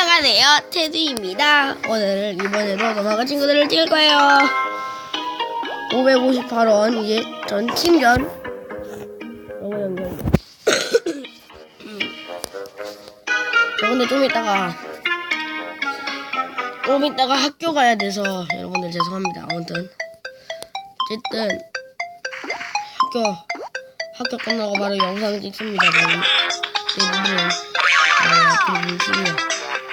안녕하세요. 테드입니다. 오늘 이번에도 도마가 친구들을 찍을 거예요. 558원 이제 전 친전 너무 연결 저 근데 좀 이따가 좀 이따가 학교 가야 돼서 여러분들 죄송합니다. 아무튼 어쨌든 학교 학교 끝나고 바로 영상 찍습니다. 저는 대부분 어, 우팀이 우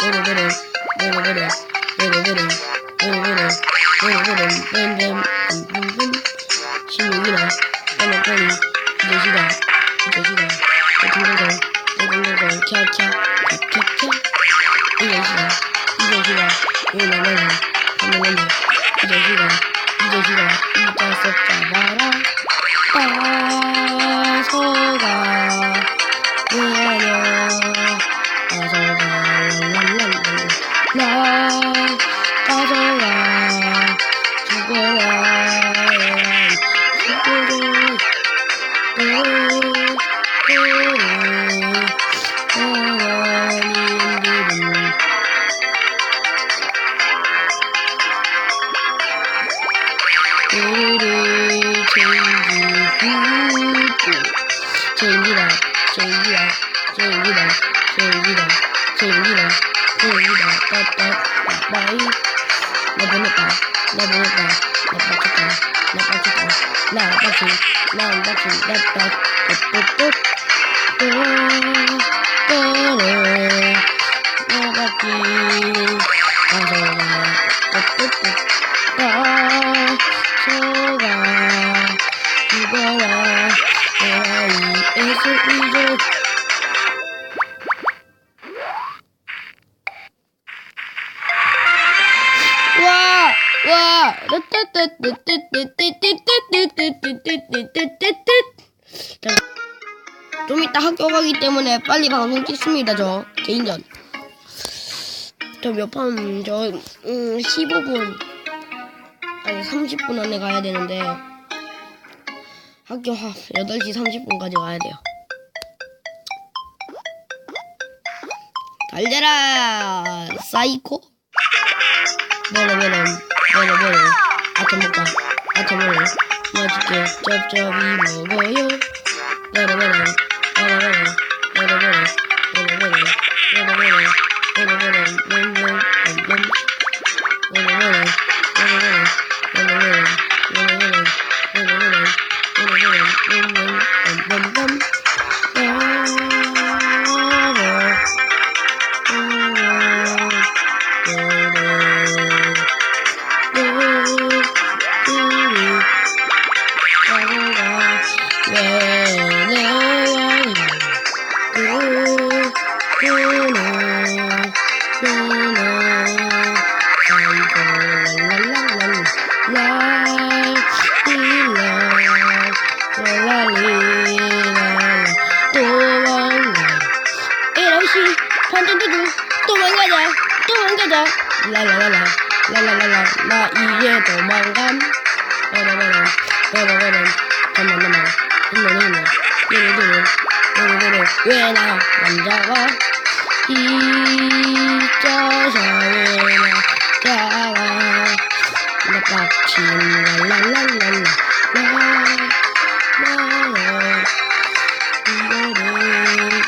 little winners, little winners, little winners, little winners, little winners, win them, win win. 幸运儿，快乐这里，一九七九，一九七九，我听这种，我听这种，跳跳跳跳跳，一九七九，一九七九，我们那里，我们那里，一九七九，一九七九，一九七九，巴拉巴拉。只有一人，只有一人，只有一人，只有一人，只有一人，拜拜，拜拜，那不那拜，那不那拜，那不去拜，那不去拜，那不去，那不去，那拜，嘟嘟嘟，嘟嘟嘟，那不去，那就完了。 이제 와, 와, 자, 좀 이따 학교 가기 때문에 빨리 방송 찍습니다, 저. 개인전. 저 몇 판, 저, 음, 15분, 아니, 30분 안에 가야 되는데, 학교 하, 8시 30분까지 가야 돼요. 달려라 사이코. 베놈 베놈 베놈 베놈 아점 먹자 아점 먹어. 맛있게 쩝쩝이 먹어요. 베놈 베놈 왜나 남자가 이 자사회나 자라 나 빡친 랄랄랄랄라 라라라 이거를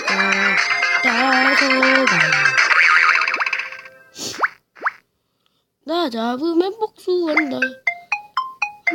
따서가 나 잡으면 복수한다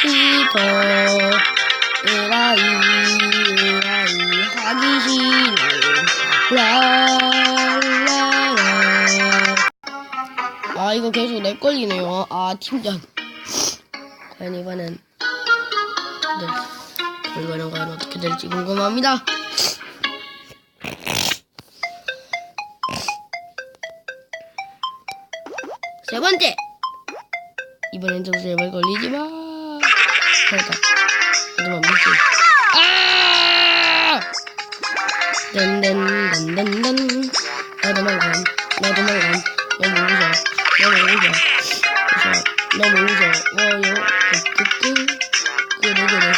잡고 싶어 에라이 에라이 하기 싫어 랄랄라 아 이거 계속 내 걸리네요. 아 팀장 과연 이번엔 네 결과는 과연 어떻게 될지 궁금합니다. 세 번째. 이번엔 좀 제발 걸리지 마 그러니까. 하지만 미치 아! 댄댄댄댄댄 나 도망감. 나 도망감. 너무 무서워 너무 무서워 무서워 너무 무서워요 그래 그래 그래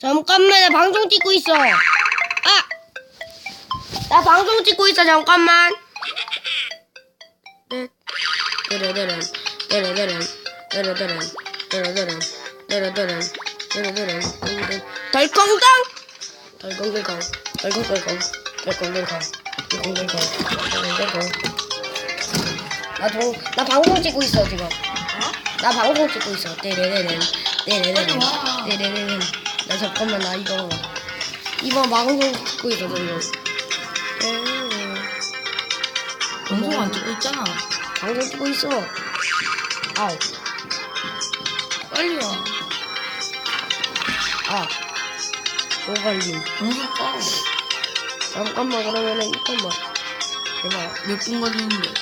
잠깐만 나 방송 찍고 있어 아! 나 방송 찍고 있어 잠깐만 네. 데레데렌 데레데렌 데레데렌 데레데렌 데레데렌 데레데렌 덜컹당 덜컹덜컹 덜컹덜컹 덜컹덜컹 덜컹덜컹 덜컹덜컹 나도 나 방송 찍고 있어 지금 나 방송 찍고 있어 데레데렌 데레데렌 데레데렌 나 잠깐만 나 이거 이번 방송 찍고 있어 지금 방송 안 찍고 있잖아. 방송 찍고 있어. 아우. 빨리 와. 아. 오갈림 방송 꺼. 잠깐만 그러면은 잠깐만. 제발 몇분 걸리는데.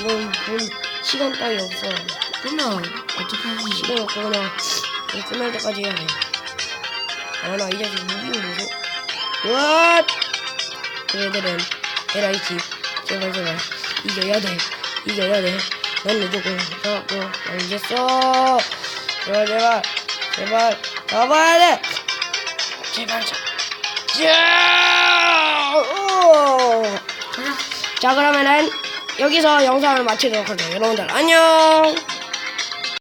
이건 본 시간 따위 없어. 그러면 어떻게 하지? 시간 없고 그냥 이거 끝날 때까지 해야 돼. 아 나이 자식 무빙 무서. 와 그애들은 에라이치 제발 제발 이겨야 돼. 이겨야 돼. 너는 조금 잡고. 알겠어? 제발 제발. 제발. 잡아야 돼. 제발 잡 자! 오! 자 그러면은 여기서 영상을 마치도록 할게요. 여러분들 안녕